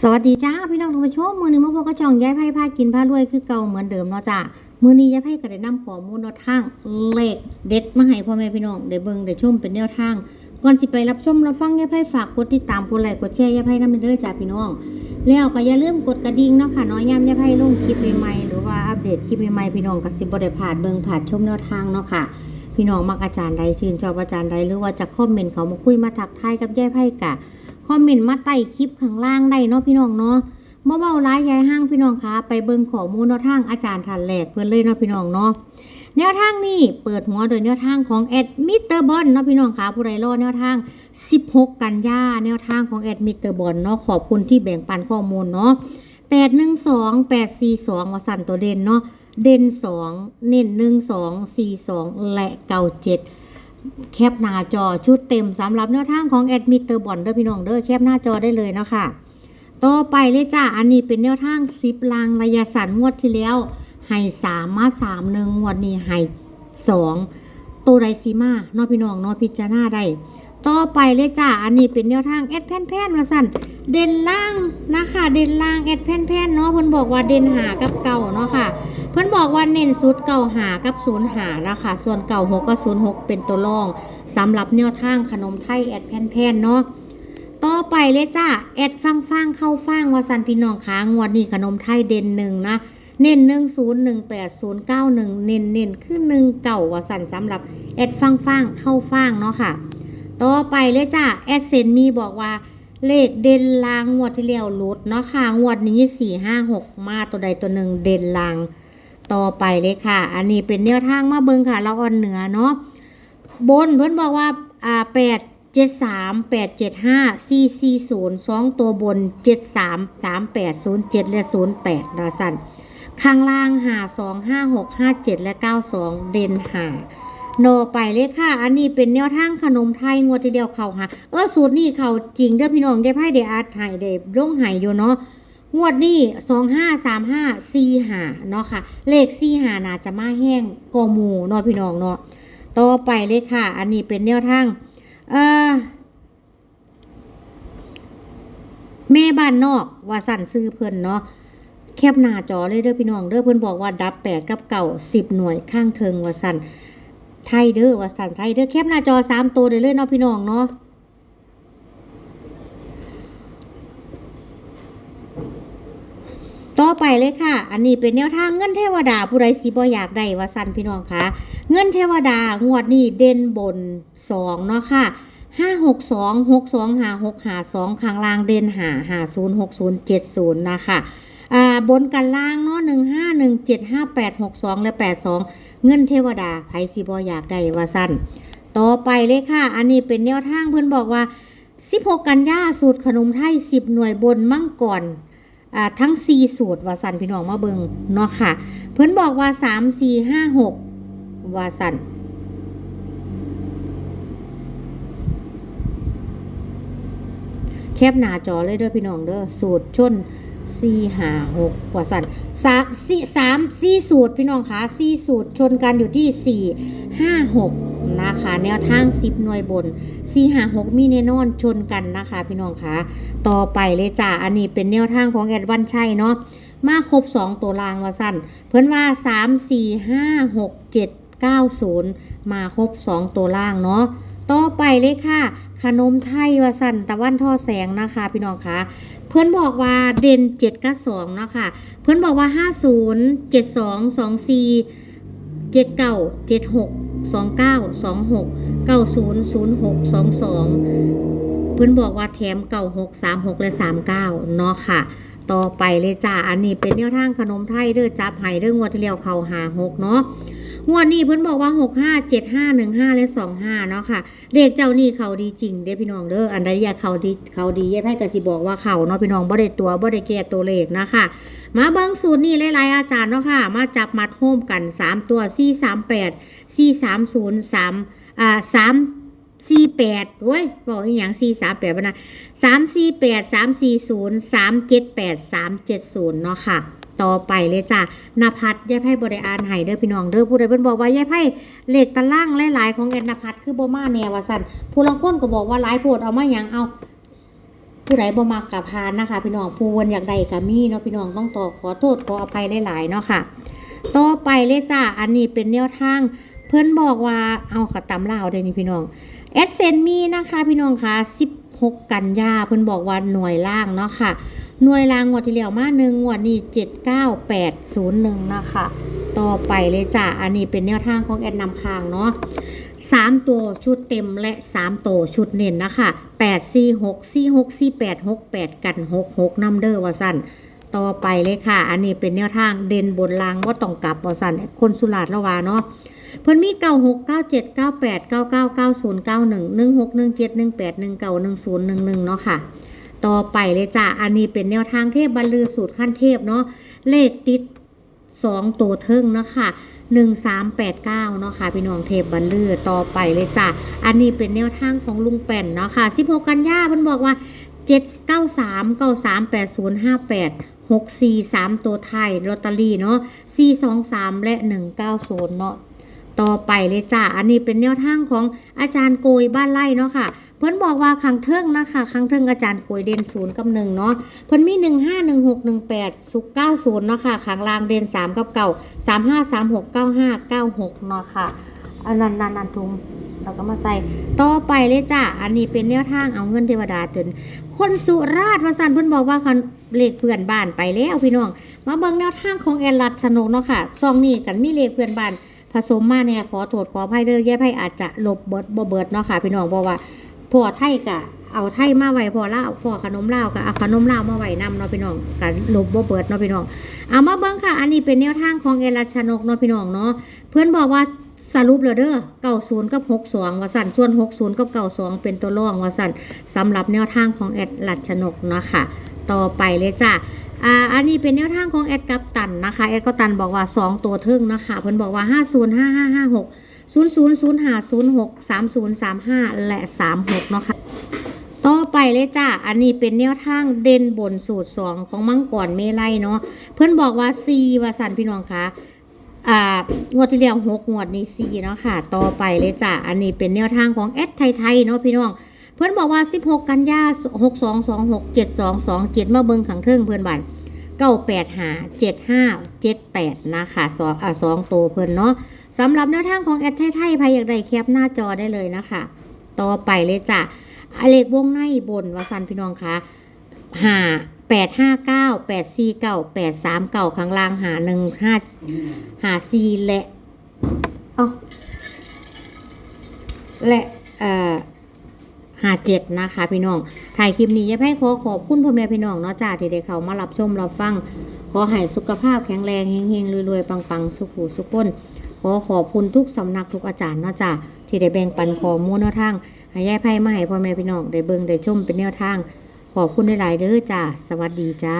สวัสดีจ้าพี่น้องทุกผู้ชมมือนี้มาพบกับจองย้ายไพ่พากินพารวยคือเก่าเหมือนเดิมเนาะจ้ามือนี้ย้ายไพ่ก็ได้นำข้อมูลแนวทางเลขเด็ดมาให้พ่อแม่พี่น้องได้เบิ่งได้ชมเป็นแนวทางก่อนสิไปรับชมรับฟังย้ายไพ่ฝากกดติดตามกดไลค์กดแชร์ย้ายไพ่นำเด้อจ้าพี่น้อง แล้วก็อย่าลืมกดกระดิ่งเนาะค่ะน้อยย้ำย้ายไพ่ลงคลิปใหม่ๆหรือว่าอัปเดตคลิปใหม่ๆพี่น้องก็สิบ่ได้ผ่านเบิ่งผ่านชมแนวทางเนาะค่ะพี่น้องมักอาจารย์ใดชื่นชอบอาจารย์ใดหรือว่าจะคอมเมนต์เขามาคุยมาทักทายกับย้ายไพ่กะ คอมเมนต์มาใต้คลิปข้างล่างได้เนาะพี่น้องเนาะบ่เบาร้ายยายห้างพี่น้องคะไปเบิ่งข้อมูลแนวทางอาจารย์ทันแหลกเพื่อนเลยเนาะพี่น้องเนาะแนวทางนี้เปิดหัวโดยแนวทางของแอดมิเตอร์บอลเนาะพี่น้องคะผู้ใดรอแนวทาง 16 กันยาแนวทางของแอดมิเตอร์บอลเนาะขอบคุณที่แบ่งปันข้อมูลเนาะ812 842วสันตัวเด่นเนาะเด่น 2 เน้น 1 2 4 2 และ97 แคปหน้าจอชุดเต็มสำหรับแนวทางของแอดมิเตอร์บอลเด้อพี่น้องเด้อแคปหน้าจอได้เลยเนาะค่ะต่อไปเลยจ้าอันนี้เป็นแนวทางซิปลางระยะสั้นงวดที่แล้วให้สามมาสามหนึ่งงวดนี้ให้สองตัวไรซีมาเนาะพี่น้องเนาะพิจารณาได้ต่อไปเลยจ้าอันนี้เป็นแนวทางแอดแพนแพนมาสั่นเด่นล่างนะคะเด่นล่างแอดแพนแพนเนาะเพิ่นบอกว่าเด่นหากับเก่าเนาะค่ะ เพื่อนบอกว่าเน้นสุดเก่าหากับศูนย์หานะคะ ส่วนเก่าหกกับศูนย์หกเป็นตัวรองสำหรับแนวทางขนมไทยแอดแพนๆเนาะต่อไปเลยจ้าแอดฟังฟังเข้าฟังว่าสันพี่น้องค้างวดนี้ขนมไทยเด่นหนึ่งนะเน้นหนึ่งศูนย์หนึ่งแปดศูนย์เก้าหนึ่งเน้นเน้นคือหนึ่งเก่าว่าสันสำหรับแอดฟังฟังเข้าฟังเนาะค่ะ ต่อไปเลยจ้าแอดเซนมีบอกว่าเลขเด่นลางงวดที่แล้วลดเนาะค่ะงวดนี้สี่ห้าหกมาตัวใดตัวหนึ่งเด่นลาง ต่อไปเลยค่ะ อันนี้เป็นแนวทางมาเบิงค่ะ เราอ่อนเหนือเนาะ บนเพิ่นบอกว่า อ่าแปดเจ็ดสามแปดเจ็ดห้าสี่สี่ศูนย์สองตัวบนเจ็ดสามสามแปดศูนย์เจ็ดและศูนย์แปดดาสันข้างล่างหาสองห้าหกห้าเจ็ดและเก้าสองเด่นหาโนไปเลยค่ะ อันนี้เป็นแนวทางขนมไทยงวดทีเดียวเขาค่ะเออสูตรนี้เขาจริงเด้อพี่น้องได้ไพ่เดอาร์ตไห้เดบลงไห้อยู่เนาะ งวดนี้สองห้าสามห้าสี่หาเนาะค่ะ เลขสี่หาน่าจะมาแห้งกอมูเนาะพี่น้องเนาะต่อไปเลยค่ะ อันนี้เป็นแนวทางเอ่อแม่บ้านนอกว่าสั่นซื้อเพิ่นเนาะแคบหน้าจอเลยเด้อพี่น้องเด้อเพิ่นบอกว่าดับแปดกับเก่าสิบหน่วยข้างเทิงว่าสั่นไทยเด้อว่าสั่นไทยเด้อแคบหน้าจอสามตัวได้เลยเนาะพี่น้องเนาะ ต่อไปเลยค่ะ อันนี้เป็นแนวทางเงินเทวดาผู้ใดสิบ่อยากได้ว่าสั้นพี่น้องคะ เงินเทวดางวดนี้เด่นบนสองเนาะค่ะห้าหกสองหกสองหาหกหาสองข้างล่างเด่นหาหาศูนย์หกศูนย์เจ็ดศูนย์นะคะอ่าบนกันล่างเนาะหนึ่งห้าหนึ่งเจ็ดห้าแปดหกสองและแปดสองเงินเทวดาไผสิบ่อยากได้ว่าสั้นต่อไปเลยค่ะ อันนี้เป็นแนวทางเพื่อนบอกว่า 16 กันยาสูตรขนมไทย 10 หน่วยบนมั่งก่อน ทั้ง 4 สูตรว่าสันพี่น้องมาเบิงเนาะค่ะ เพิ่นบอกว่า 3 4 5 6ว่าสันแคบหน้าจอเลยเด้อพี่น้องเด้อสูตรชน4 5 6ว่าสันสามสี่สามสี่สูตรพี่น้องคะสี่สูตรชนกันอยู่ที่4 5 6 นะคะแนวทาง10หน่วยบน4 5 6มีแน่นอนชนกันนะคะพี่น้องคะต่อไปเลยจ้าอันนี้เป็นแนวทางของแอดวันชัยเนาะมาครบ 2 ตัวรางว่าสั้นเพื่อนว่า 3 4 5 6 7 9 0 มาครบ 2 ตัวล่างเนาะต่อไปเลยค่ะ ขนมไทยว่าสั้นตะวันท่อแสงนะคะ พี่น้องคะเพื่อนบอกว่าเด่น7กับ2เนาะค่ะเพื่อนบอกว่า 50 72 24เจ็ ดเก้าเจ็ดหกสองเก้าสองหกเก้าศูนย์ศูนย์หกสองสองเพิ่นบอกว่าแถมเก้าหกสามหกและสามเก้าเนาะค่ะ ต่อไปเลยจ้า อันนี้เป็นแนวทางขนมไทยเด้อจับไห้เรื่องงวดที่แล้วเขาหาหกเนาะงวดนี้เพิ่อนบอกว่าหกห้าเจ็ดห้าหนึ่งห้าและสองห้าเนาะค่ะเลขเจ้านี่เขาดีจริงเด้พี่น้องเด้ออันใดอยากเขาดีเขาดียายไพ่กสิบอกว่าเขาเนาะพี่น้องบ่ได้ตัวบ่ได้แก้ตัวเลขนะคะมาเบิ้งสูตรนี่หลายๆอาจารย์เนาะค่ะ มาจับมัดโฮมกัน 3 ตัว 4 3 8 4 3 0 3อ่า3 4 8โอ้ยบอกอีหยัง4 3 8บ่นะ3 4 8 3 4 0 3 7 8 3 7 0เจ็ดศูนย์เนาะค่ะ ต่อไปเลยจ้ะนภัทรยายไพ่บริอานไห้เด้อพี่น้องเด้อผู้ใดเพิ่นบอกว่ายายไพ่เลขตารางหลายๆของแอนนภัทรคือบ่มาแนวว่าสันผู้ลางคนก็บอกว่าหลายโพดเอามาหยังเอาผู้ใดบ่มักกับพานนะคะ พี่น้องผู้วนอยากได้ก็มีเนาะพี่น้องต้องต่อขอโทษขออภัยหลายๆเนาะค่ะ ต่อไปเลยจ้าอันนี้เป็นแนวทาง พื่อนบอกว่าเอาขะตำลาวได้นี่พี่น้องเอสเซนมีนะคะพี่น้องคะ16 กันยาเพื่อนบอกว่าหน่วยล่างเนาะค่ะ หน่วยล่างงวดที่แล้วมาหนึ่งงวดนี้79801นะคะต่อไปเลยจ้าอันนี้เป็นแนวทางของแอดนำคางเนาะสามตัวชุดเต็มและสามตัวชุดเน้นนะคะ8 4 6 4 6 4 8 6 8กัน6 6นัมเดอร์ว่าสั้นต่อไปเลยค่ะ อันนี้เป็นแนวทางเด่นบนรางว่าต้องกลับว่าสันคนสุราษฎร์ละวาเนาะ เพิ่นมี96 97 98 99 90 91 16 17 18 19 10 11เนาะค่ะ ต่อไปเลยจ้ะ อันนี้เป็นแนวทางเทพบรรลือสูตรขั้นเทพเนาะ เลขติด2ตัวเทิงเนาะค่ะ1389เนาะค่ะ พี่น้องเทพบรรลือต่อไปเลยจ้ะ อันนี้เป็นแนวทางของลุงแป่นเนาะค่ะ16กันยาเพิ่นบอกว่า793 93 80 58 64 3ตัวไทยลอตเตอรี่เนาะ423และ190เนาะ ต่อไปเลยจ้ะอันนี้เป็นแนวทางของอาจารย์โกยบ้านไร่เนาะค่ะ เพิ่นบอกว่าคังเทิงนะคะคังเทิงอาจารย์โกยเด่นศูนย์กับหนึ่งเนาะเพิ่นมี1 5 1 6 1 8สุก90เนาะค่ะข้างลางเด่น3กับเก่า3 5 3 6 9 5 9 6เก้าห้าเก้าหกเนาะค่ะอันนั้นนันนันทุงเราก็มาใส่ต่อไปเลยจ้ะอันนี้เป็นแนวทางเอาเงินเทวดาจนคนสุราษฎร์วสันเพิ่นบอกว่าคันเลขเพื่อนบ้านไปแล้วพี่น้องมาเบิ่งแนวทางของแอนลัดชนกเนาะค่ะซองนี้กันมีเลขเพื่อนบ้าน ผสมมาเนี่ยขอโทษขออภัยเด้อแย่ไพ่อาจจะลบเบิดบ่เบิดเนาะค่ะพี่น้องบอกว่าพ่อไทยกะเอาไทยมาไว้พ่อลาพ่อขนมเลากะเอาขนมเลามาไว้นำเนาะพี่น้องกันลบบ่เบิดเนาะพี่น้องเอามาเบิ่งค่ะ อันนี้เป็นแนวทางของแอนลัดชนกเนาะพี่น้องเนาะเพื่อนบอกว่าสรุปแล้วเด้อ90กับ62ว่าสั่นส่วน60กับ92เป็นตัวรองวสันสำหรับแนวทางของแอดลัดชนกเนาะค่ะ ต่อไปเลยจ้ะอ่าอันนี้เป็นแนวทางของแอดกัปตันนะคะแอดกัปตันบอกว่า 2 ตัวเทึ่งนะคะเพิ่นบอกว่า 505556 000506 3035 และ 36เนาะค่ะต่อไปเลยจ้ะอันนี้เป็นแนวทางเด่นบนสูตร 2 ของมังกรเมลัยเนาะ เพิ่นบอกว่า 4 ว่าสันพี่น้องคะอ่างวดที่แล้ว6งวดนี้4เนาะค่ะ ต่อไปเลยจ้ะอันนี้เป็นแนวทางของแอดไทยๆเนาะพี่น้อง เพื่อนบอกว่า 16 กันยา6226 7227 มาเบิงขังเทิงเพื่อนบัน98หา75 78 นะคะสองอ่าสองตัวเพื่อนเนาะสำหรับแนวทางของแอดไทยๆใครอยากได้แคปหน้าจอได้เลยนะคะ ต่อไปเลยจ้ะอเลขวงในบนวสันพี่น้องคะหา8 5 9 8 4 9 8 3 9ข้างล่างหา1 5หา4และอ๋อและเอ่อ หาเจ็ดนะคะ พี่น้องถ่ายคลิปนี้ยายแพ้ขอขอบคุณพ่อแม่พี่น้องเนาะจ้าที่ได้เขามารับชมรับฟัง ขอให้สุขภาพแข็งแรงเฮงๆรวยๆปังๆ สุขหูสุขพ้นขอขอบคุณทุกสำนักทุกอาจารย์เนาะจ้าที่ได้แบ่งปันข้อมูลแนวทางให้ยายไพ่มาให้พ่อแม่พี่น้องได้เบิ่งได้ชมเป็นแนวทาง ขอบคุณหลายๆเด้อจ้าสวัสดีจ้า